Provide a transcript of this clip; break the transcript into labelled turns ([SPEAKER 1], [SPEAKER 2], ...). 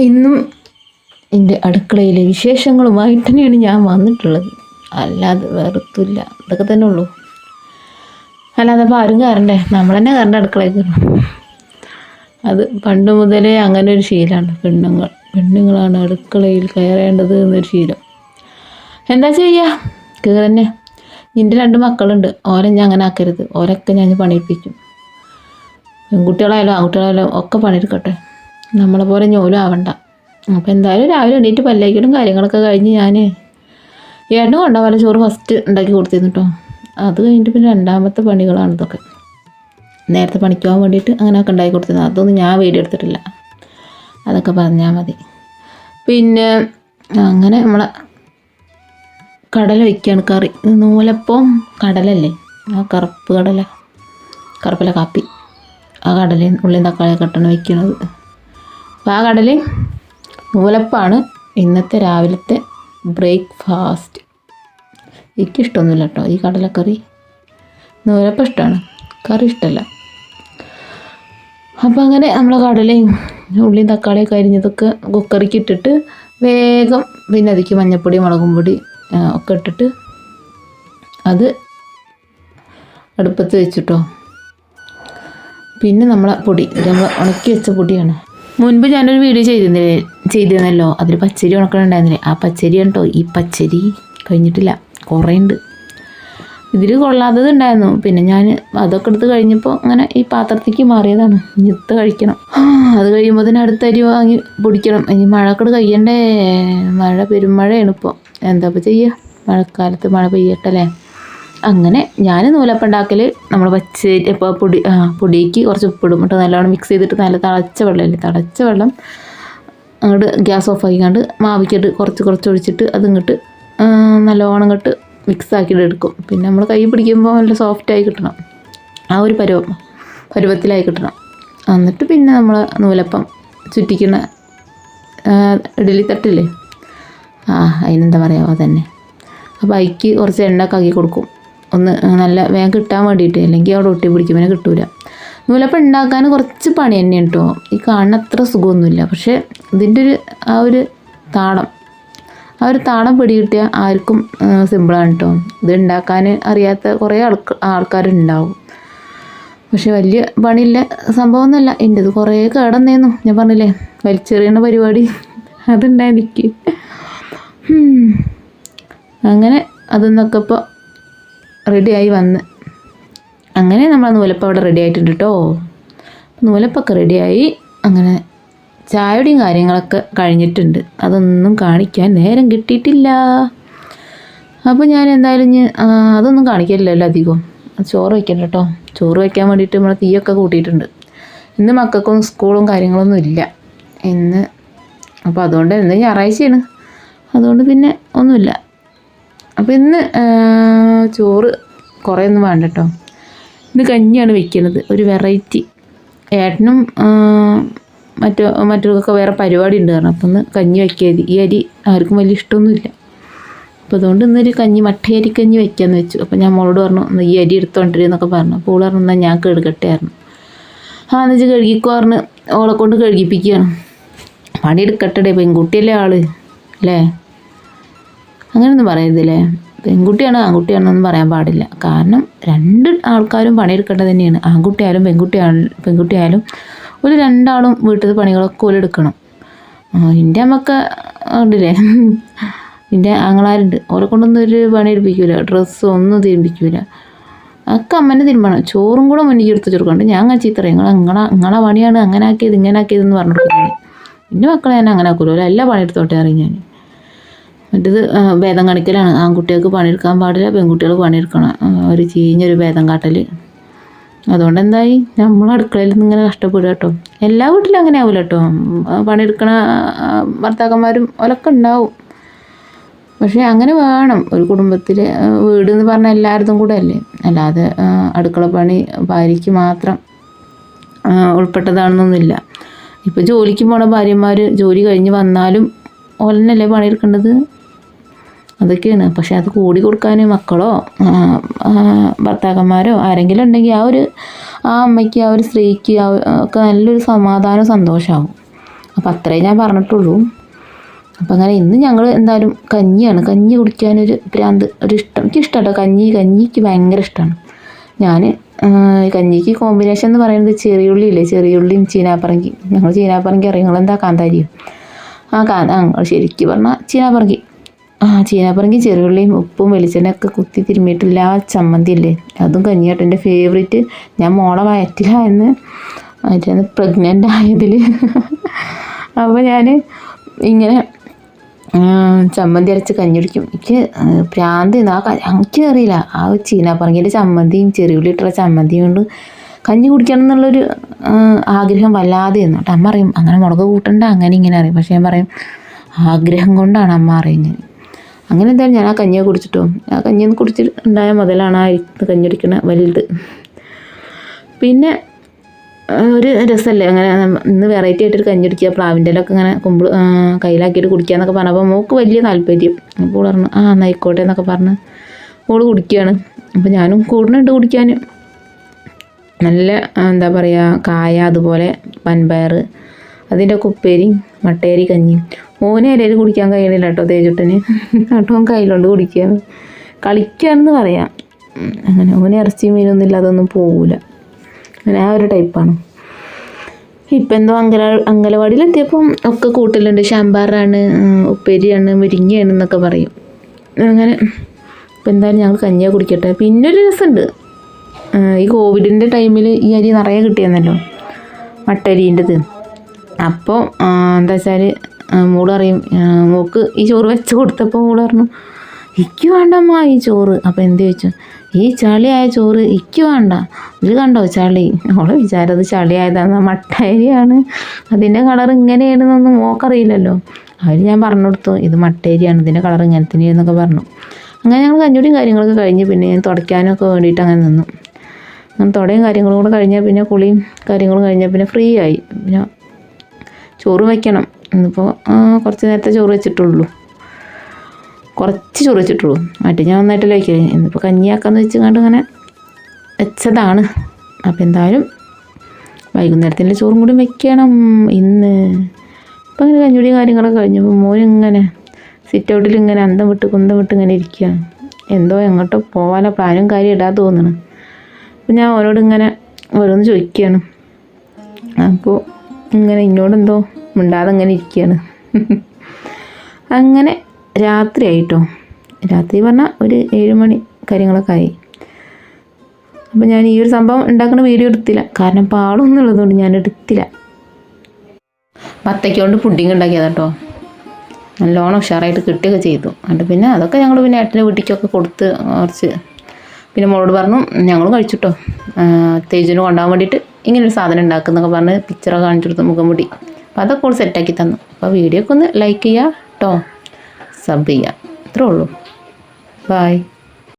[SPEAKER 1] ഇന്നും എന്റെ അടുക്കളയിലെ വിശേഷങ്ങളുമായിട്ട് തന്നെയാണ് ഞാൻ വന്നിട്ടുള്ളത്. അല്ലാതെ വേറൊത്തുമില്ല ഇതൊക്കെ തന്നെ ഉള്ളൂ. അല്ലാതെ അപ്പോൾ ആരും കയറണ്ടേ? നമ്മൾ തന്നെ കയറേണ്ട അടുക്കളയിൽ കയറണം അത് പണ്ട് മുതലേ അങ്ങനെ ഒരു ശീലമാണ്. പെണ്ണുങ്ങൾ. പെണ്ണുങ്ങളാണ് അടുക്കളയിൽ കയറേണ്ടത് എന്നൊരു ശീലം. എന്താ ചെയ്യുക കയറന്നെ നിന്റെ രണ്ട് മക്കളുണ്ട്. ഓരെ ഞാൻ അങ്ങനെ ആക്കരുത്. ഓരൊക്കെ ഞാൻ പണിയിപ്പിക്കും പെൺകുട്ടികളായാലും ആൺകുട്ടികളായാലും ഒക്കെ പണിയെടുക്കട്ടെ. നമ്മളെ പോലെ ഞോലും ആവണ്ട. അപ്പോൾ എന്തായാലും രാവിലെ എണീറ്റ് പല്ലേക്കിടും കാര്യങ്ങളൊക്കെ കഴിഞ്ഞ് ഞാൻ ഏട്ടനും കൊണ്ടുപോകാൻ ചോറ് ഫസ്റ്റ് ഉണ്ടാക്കി കൊടുത്തിരുന്നു കേട്ടോ അത് കഴിഞ്ഞിട്ട് പിന്നെ രണ്ടാമത്തെ പണികളാണ് ഇതൊക്കെ. നേരത്തെ പണിക്ക് പോകാൻ വേണ്ടിയിട്ട് അങ്ങനെയൊക്കെ ഉണ്ടാക്കി കൊടുത്തിരുന്നു. അതൊന്നും ഞാൻ വീഡിയോ എടുത്തിട്ടില്ല. അതൊക്കെ പറഞ്ഞാൽ മതി. പിന്നെ അങ്ങനെ നമ്മളെ കടല വയ്ക്കുകയാണ് കറി. നൂലപ്പം കടലല്ലേ? ആ കറുപ്പ് കടല. കറുപ്പിലെ കാപ്പി. ആ കടലയും ഉള്ളിയും തക്കാളി ഇട്ടാണ് വയ്ക്കുന്നത് കടൽ നൂലപ്പാണ് ഇന്നത്തെ രാവിലത്തെ ബ്രേക്ക്ഫാസ്റ്റ്. എനിക്കിഷ്ടമൊന്നുമില്ല കേട്ടോ ഈ കടലക്കറി. നൂലപ്പം ഇഷ്ടമാണ്. കറി ഇഷ്ടമല്ല. അപ്പോൾ അങ്ങനെ നമ്മളെ കടലയും ഉള്ളിയും തക്കാളിയും കരിഞ്ഞതൊക്കെ കുക്കറിക്ക് ഇട്ടിട്ട് വേഗം പിന്നെ അതിക്ക് മഞ്ഞപ്പൊടി മുളകും പൊടി ഒക്കെ ഇട്ടിട്ട് അത് അടുപ്പത്ത് വെച്ചിട്ടോ. പിന്നെ നമ്മളെ പൊടി നമ്മൾ ഉണക്കി വെച്ച പൊടിയാണ്. മുൻപ് ഞാനൊരു വീഡിയോ ചെയ്തിരുന്നില്ലേ? ചെയ്തിരുന്നല്ലോ. അതിൽ പച്ചരി ഉണക്കണുണ്ടായിരുന്നില്ലേ? ആ പച്ചരി കേട്ടോ ഈ പച്ചരി കഴിഞ്ഞിട്ടില്ല. കുറേ ഉണ്ട് ഇതിൽ കൊള്ളാത്തത് ഉണ്ടായിരുന്നു പിന്നെ ഞാൻ അതൊക്കെ എടുത്ത് കഴിഞ്ഞപ്പോൾ അങ്ങനെ ഈ പാത്രത്തേക്ക് മാറിയതാണ്. ഇത്ത് കഴിക്കണം. അത് കഴിയുമ്പോൾ തന്നെ അടുത്ത അരി വാങ്ങി പൊടിക്കണം. ഇനി മഴക്കട് കഴിയണ്ടേ? മഴ പെരുമഴയാണ് ഇപ്പോൾ എന്താ ഇപ്പോൾ ചെയ്യുക മഴക്കാലത്ത് മഴ പെയ്യട്ടല്ലേ? അങ്ങനെ ഞാൻ നൂലപ്പം ഉണ്ടാക്കൽ നമ്മൾ വച്ച് ഇപ്പോൾ പൊടി പൊടിക്ക് കുറച്ച് ഉപ്പിടും. എന്നിട്ട് നല്ലോണം മിക്സ് ചെയ്തിട്ട് നല്ല തിളച്ച വെള്ളമല്ലേ തിളച്ച വെള്ളം അങ്ങോട്ട് ഗ്യാസ് ഓഫ് ആക്കിക്കാണ്ട് മാവിക്കിട്ട് കുറച്ച് കുറച്ച് ഒഴിച്ചിട്ട് അതിങ്ങോട്ട് നല്ലോണം ഇങ്ങോട്ട് മിക്സ് ആക്കിയിട്ട് എടുക്കും. പിന്നെ നമ്മൾ കൈ പിടിക്കുമ്പോൾ നല്ല സോഫ്റ്റായി കിട്ടണം. ആ ഒരു പരുവം പരുവത്തിലായി കിട്ടണം. എന്നിട്ട് പിന്നെ നമ്മൾ നൂലപ്പം ചുറ്റിക്കുന്ന ഇഡലി തട്ടില്ലേ ആ അതിനെന്താ പറയുക അതന്നെ. അപ്പോൾ അതിക്ക് കുറച്ച് എണ്ണ കാക്കി കൊടുക്കും. ഒന്ന് നല്ല വേഗം കിട്ടാൻ വേണ്ടിയിട്ട് അല്ലെങ്കിൽ അവിടെ ഒട്ടി പിടിക്കും പിന്നെ കിട്ടൂല. നൂലപ്പം ഉണ്ടാക്കാൻ കുറച്ച് പണി തന്നെയാണ് കേട്ടോ ഈ കാണുന്ന അത്ര സുഖമൊന്നുമില്ല. പക്ഷേ ഇതിന്റെ ഒരു ആ ഒരു താളം ആ ഒരു താളം പിടികിട്ടിയാൽ ആർക്കും സിമ്പിളാണ് കേട്ടോ ഇത് ഉണ്ടാക്കാൻ അറിയാത്ത കുറേ ആൾക്കാർ ആൾക്കാരുണ്ടാവും. പക്ഷെ വലിയ പണിയില്ല സംഭവമൊന്നുമല്ല. എന്റെത് കുറേ കേടന്നേന്നു. ഞാൻ പറഞ്ഞില്ലേ വലിച്ചെറിയണ പരിപാടി അതുണ്ടായിരിക്കും. അങ്ങനെ അതെന്നൊക്കെ ഇപ്പോൾ റെഡിയായി വന്ന്. അങ്ങനെ നമ്മളെ നൂലപ്പം അവിടെ റെഡി ആയിട്ടുണ്ട് കേട്ടോ നൂലപ്പൊക്കെ റെഡിയായി അങ്ങനെ ചായയുടെയും കാര്യങ്ങളൊക്കെ കഴിഞ്ഞിട്ടുണ്ട്. അതൊന്നും കാണിക്കാൻ നേരം കിട്ടിയിട്ടില്ല. അപ്പോൾ ഞാൻ എന്തായാലും അതൊന്നും കാണിക്കില്ലല്ലോ അധികം. ചോറ് വയ്ക്കണ്ട കേട്ടോ ചോറ് വയ്ക്കാൻ വേണ്ടിയിട്ട് നമ്മൾ തീയൊക്കെ കൂട്ടിയിട്ടുണ്ട്. ഇന്ന് മക്കൾക്കൊന്നും സ്കൂളും കാര്യങ്ങളൊന്നും ഇല്ല. ഇന്ന് അപ്പോൾ അതുകൊണ്ട് ഇന്ന് ഞായറാഴ്ചയാണ്. അതുകൊണ്ട് പിന്നെ ഒന്നുമില്ല. അപ്പോൾ ഇന്ന് ചോറ് കുറേ ഒന്നും വേണ്ട കേട്ടോ ഇന്ന് കഞ്ഞിയാണ് വെക്കുന്നത് ഒരു വെറൈറ്റി. ഏട്ടനും മറ്റോ മറ്റൊക്കെ വേറെ പരിപാടി ഉണ്ട് കാരണം അപ്പം ഒന്ന് കഞ്ഞി വെക്കിയത് ഈ അരി ആർക്കും വലിയ ഇഷ്ടമൊന്നുമില്ല. അപ്പോൾ അതുകൊണ്ട് ഇന്നൊരു കഞ്ഞി മട്ടയരി കഞ്ഞി വെക്കാമെന്ന് വെച്ചു. അപ്പോൾ ഞാൻ മോളോട് പറഞ്ഞു "ഒന്ന് ഈ അരി എടുത്തോണ്ടിരി എന്നൊക്കെ പറഞ്ഞു. അപ്പോൾ ഓൾ പറഞ്ഞു എന്നാൽ ഞാൻ കഴുകട്ടെ ആയിരുന്നു ആ എന്ന് വെച്ചാൽ കഴുകിക്കോ പറഞ്ഞ് ഓളെ കൊണ്ട് കഴുകിപ്പിക്കുകയാണ് പണിയെടുക്കട്ടെ പെൺകുട്ടിയല്ലേ ആൾ അല്ലേ? അങ്ങനെയൊന്നും പറയരുതല്ലേ? പെൺകുട്ടിയാണ് ആൺകുട്ടിയാണെന്നൊന്നും പറയാൻ പാടില്ല. കാരണം രണ്ട് ആൾക്കാരും പണിയെടുക്കേണ്ടത് തന്നെയാണ്. ആൺകുട്ടിയായാലും പെൺകുട്ടിയായാലും പെൺകുട്ടിയായാലും ഒരു രണ്ടാളും വീട്ടിൽ പണികളൊക്കെ ഓലെടുക്കണം. എന്റെ അമ്മയ്ക്ക് ഉണ്ടല്ലേ? എന്റെ ആങ്ങളാരുണ്ട്. ഓരെ കൊണ്ടൊന്നും ഒരു പണി എടുപ്പിക്കൂല. ഡ്രസ്സ് ഒന്നും തിരുമ്പിക്കൂല. ഒക്കെ അമ്മേനെ തിരുമ്പണം. ചോറും കൂടെ മുന്നിൽ എടുത്ത് ചെറുക്കണ്ട് ഞാൻ അങ്ങനെ ചീത്ത പറയും നിങ്ങൾ നിങ്ങളെ നിങ്ങളെ പണിയാണ് അങ്ങനെ ആക്കിയത് ഇങ്ങനെ ആക്കിയതെന്ന് പറഞ്ഞു കൊടുക്കുന്നത് എന്റെ മക്കളെ ഞാൻ അങ്ങനെ ആക്കൂലോ. എല്ലാ പണി എടുത്തോട്ടെ അറിയും ഞാൻ മറ്റേത് ഭേദം കാണിക്കലാണ് ആൺകുട്ടികൾക്ക് പണിയെടുക്കാൻ പാടില്ല പെൺകുട്ടികൾ പണിയെടുക്കണം. ഒരു ചീഞ്ഞൊരു ഭേദം കാട്ടൽ അതുകൊണ്ട് എന്തായി നമ്മൾ അടുക്കളയിൽ നിന്ന് ഇങ്ങനെ കഷ്ടപ്പെടുക കേട്ടോ. എല്ലാ വീട്ടിലും അങ്ങനെ ആവില്ല കേട്ടോ. പണിയെടുക്കണ ഭർത്താക്കന്മാരും ഒലൊക്കെ ഉണ്ടാവും. പക്ഷേ അങ്ങനെ വേണം. ഒരു കുടുംബത്തിൽ വീട് എന്ന് പറഞ്ഞാൽ എല്ലായിടത്തും കൂടെ അല്ലേ? അല്ലാതെ അടുക്കള പണി ഭാര്യയ്ക്ക് മാത്രം ഉൾപ്പെട്ടതാണെന്നൊന്നുമില്ല. ഇപ്പോൾ ജോലിക്ക് പോണ ഭാര്യമാർ ജോലി കഴിഞ്ഞ് വന്നാലും ഓലനല്ലേ പണിയെടുക്കേണ്ടത്? അതൊക്കെയാണ്. പക്ഷെ അത് കൂടി കൊടുക്കാൻ മക്കളോ ഭർത്താക്കന്മാരോ ആരെങ്കിലും ഉണ്ടെങ്കിൽ ആ ഒരു ആ അമ്മയ്ക്ക് ആ ഒരു സ്ത്രീക്ക് ആ ഒക്കെ നല്ലൊരു സമാധാനം സന്തോഷമാവും. അപ്പം അത്രേ ഞാൻ പറഞ്ഞിട്ടുള്ളൂ. അപ്പം അങ്ങനെ ഇന്ന് ഞങ്ങൾ എന്തായാലും കഞ്ഞിയാണ്. കഞ്ഞി കുടിക്കാനൊരു ഭ്രാന്ത് ഒരു ഇഷ്ടം എനിക്ക് ഇഷ്ടമാണ് കഞ്ഞി കഞ്ഞിക്ക് ഭയങ്കര ഇഷ്ടമാണ്. ഞാൻ കഞ്ഞിക്ക് കോമ്പിനേഷൻ എന്ന് പറയുന്നത് ചെറിയുള്ളി ഇല്ലേ? ചെറിയുള്ളിയും ചീനാപ്പറങ്കി. ഞങ്ങൾ ചീനാപ്പറങ്കി അറിയാം? നിങ്ങളെന്താ കാന്താരിയും ആ കാ ശരിക്കും പറഞ്ഞാൽ ചീനാപ്പറങ്കി. ആ ചീനാപ്പറങ്കി ചെറിയുള്ളിയും ഉപ്പും വെളിച്ചെണ്ണയൊക്കെ കുത്തി തിരുമ്മിയിട്ടില്ല ആ ചമ്മന്തി അല്ലേ അതും കഞ്ഞിയാട്ടോ. എന്റെ ഫേവറേറ്റ് ഞാൻ മോളെ വയറ്റിലായെന്ന് അതിന് പ്രഗ്നന്റ് ആയതിൽ അപ്പോൾ ഞാൻ ഇങ്ങനെ ചമ്മന്തി അരച്ച് കഞ്ഞി കുടിക്കും. എനിക്ക് പ്രാന്ത് ആ എനിക്ക് അറിയില്ല ആ ചീനാപ്പറങ്കിന്റെ ചമ്മന്തിയും ചെറിയുള്ളി ഇട്ടുള്ള ചമ്മന്തിയും കൊണ്ട് കഞ്ഞി കുടിക്കണം എന്നുള്ളൊരു ആഗ്രഹം വല്ലാതെ ആയിരുന്നു കേട്ടോ അമ്മ അറിയും അങ്ങനെ മുളക് കൂട്ടണ്ട അങ്ങനെ ഇങ്ങനെ അറിയും പക്ഷേ ഞാൻ പറയും ആഗ്രഹം കൊണ്ടാണ് അമ്മ അറിയുന്നത് അങ്ങനെ എന്തായാലും ഞാൻ ആ കഞ്ഞിയെ കുടിച്ചിട്ടോ. ആ കഞ്ഞി കുടിച്ചിട്ട് ഉണ്ടായ മുതലാണ് ആ കഞ്ഞി കുടിക്കണ വലുത്. പിന്നെ ഒരു രസമല്ലേ അങ്ങനെ ഇന്ന് വെറൈറ്റി ആയിട്ടൊരു കഞ്ഞി കുടിക്കുക. പ്ലാവിന്റെ ഇലൊക്കെ ഇങ്ങനെ കുമ്പിൾ കയ്യിലാക്കിയിട്ട് കുടിക്കുക എന്നൊക്കെ പറഞ്ഞപ്പോൾ മോൾക്ക് വലിയ താല്പര്യം. അപ്പോൾ പറഞ്ഞു ആ എന്നായിക്കോട്ടെ എന്നൊക്കെ പറഞ്ഞ് ഓൾ കുടിക്കുകയാണ്. അപ്പോൾ ഞാനും കൂടുന്നുണ്ട് കുടിക്കാൻ. നല്ല എന്താ പറയുക കായ അതുപോലെ പൻപയർ അതിന്റെ ഒക്കെ ഉപ്പേരി മട്ടേരി കഞ്ഞിയും. മോനെ ഇലയിൽ കുടിക്കാൻ കഴിയണില്ല കേട്ടോ തേജുട്ടന്. കേട്ടോ കയ്യിലുണ്ട് കുടിക്കുകയാണ് കളിക്കുകയാണെന്ന് പറയാം. അങ്ങനെ ഓന് ഇറച്ചി മീനൊന്നും ഇല്ലാതൊന്നും പോവില്ല അങ്ങനെ ആ ഒരു ടൈപ്പാണ് ഇപ്പം എന്തോ അങ്കല അങ്കലവാടിയിലെത്തിയപ്പം ഒക്കെ കൂട്ടലുണ്ട്. ശാമ്പാറാണ് ഉം, ഉപ്പേരിയാണ് മുരിങ്ങയാണ് എന്നൊക്കെ പറയും. അങ്ങനെ ഇപ്പം എന്തായാലും ഞങ്ങൾ കഞ്ഞിയാ കുടിക്കട്ടെ. പിന്നെ ഒരു രസമുണ്ട്. ഈ കോവിഡിന്റെ ടൈമിൽ ഈ അരി നിറയെ കിട്ടിയെന്നല്ലോ മട്ടരീന്റെത്. അപ്പോൾ എന്താ വെച്ചാൽ മോൾ പറയും മോക്ക് ഈ ചോറ് വെച്ച് കൊടുത്തപ്പോൾ മോൾ പറഞ്ഞു ഇക്ക് വേണ്ടമ്മ ഈ ചോറ്. അപ്പോൾ എന്ത് ചോദിച്ചു ഈ ചളിയായ ചോറ് ഇക്ക് വേണ്ട. ഇത് കണ്ടോ ചളി? അവളെ വിചാരം അത് ചളിയായതാണ് മട്ടേരിയാണ്. അതിന്റെ കളർ ഇങ്ങനെയാണെന്നൊന്നും മോക്കറിയില്ലല്ലോ. അവർ ഞാൻ പറഞ്ഞു കൊടുത്തു ഇത് മട്ടേരിയാണ് ഇതിന്റെ കളർ ഇങ്ങനെ തന്നെയെന്നൊക്കെ പറഞ്ഞു. അങ്ങനെ ഞങ്ങൾ കഞ്ഞൂടിയും കാര്യങ്ങളൊക്കെ കഴിഞ്ഞ് പിന്നെ ഞാൻ തുടയ്ക്കാനൊക്കെ വേണ്ടിയിട്ട് അങ്ങനെ നിന്നു. അങ്ങനെ തുടയും കാര്യങ്ങളും കൂടെ കഴിഞ്ഞാൽ പിന്നെ കുളിയും കാര്യങ്ങളും കഴിഞ്ഞാൽ പിന്നെ ഫ്രീ ആയി. പിന്നെ ചോറ് വയ്ക്കണം ഇന്നിപ്പോൾ കുറച്ച് നേരത്തെ ചോറ് വെച്ചിട്ടുള്ളൂ. കുറച്ച് ചോറ് വെച്ചിട്ടുള്ളൂ. മറ്റേ ഞാൻ നന്നായിട്ട് കഴിക്കില്ല ഇന്നിപ്പോൾ കഞ്ഞിയാക്കാന്ന് വെച്ച് കണ്ട് ഇങ്ങനെ വെച്ചതാണ്. അപ്പോൾ എന്തായാലും വൈകുന്നേരത്തിന്റെ ചോറും കൂടി വെക്കണം ഇന്ന്. അപ്പം അങ്ങനെ കഞ്ഞുടി കാര്യങ്ങളൊക്കെ കഴിഞ്ഞപ്പോൾ മോനിങ്ങനെ സിറ്റ് ഔട്ടിൽ ഇങ്ങനെ അന്തം വിട്ട് കുന്തം വിട്ട് ഇങ്ങനെ ഇരിക്കുക എന്തോ എങ്ങോട്ടോ പോകാനോ പ്ലാനും കാര്യം ഇടാൻ തോന്നണം. അപ്പം ഞാൻ അവനോട് ഇങ്ങനെ ഓരോന്ന് ചോദിക്കുകയാണ് അപ്പോൾ ഇങ്ങനെ എന്നോടെന്തോ മിണ്ടാതെ അങ്ങനെ ഇരിക്കുകയാണ് അങ്ങനെ രാത്രി ആയിട്ടോ. രാത്രി പറഞ്ഞാൽ ഒരു ഏഴ് മണി കാര്യങ്ങളൊക്കെ ആയി. അപ്പോൾ ഞാൻ ഈ ഒരു സംഭവം ഉണ്ടാക്കുന്ന വീഡിയോ എടുത്തില്ല. കാരണം പാളൊന്നും ഉള്ളതുകൊണ്ട് ഞാൻ എടുത്തില്ല. പത്തയ്ക്കൊണ്ട് പുഡിങ് ഉണ്ടാക്കിയതാ കേട്ടോ നല്ലോണം ഉഷാറായിട്ട് കിട്ടുകയൊക്കെ ചെയ്തു. അതുകൊണ്ട് പിന്നെ അതൊക്കെ ഞങ്ങൾ പിന്നെ ഏട്ടന്റെ വീട്ടിലേക്കൊക്കെ കൊടുത്ത് കുറച്ച് പിന്നെ മോളോട് പറഞ്ഞു ഞങ്ങൾ കഴിച്ചിട്ടോ. തേജിന് കൊണ്ടുപോകാൻ വേണ്ടിയിട്ട് ഇങ്ങനൊരു സാധനം ഉണ്ടാക്കുന്നൊക്കെ പറഞ്ഞ് പിക്ചറൊക്കെ കാണിച്ചു കൊടുത്തു മുഖം മുടി. അപ്പോൾ അതൊക്കെ ഓൾ സെറ്റാക്കി തന്നു. അപ്പോൾ വീഡിയോ ഒക്കെ ഒന്ന് ലൈക്ക് ചെയ്യുക കേട്ടോ സബ് ചെയ്യുക ഇത്രേ ഉള്ളൂ. ബായ്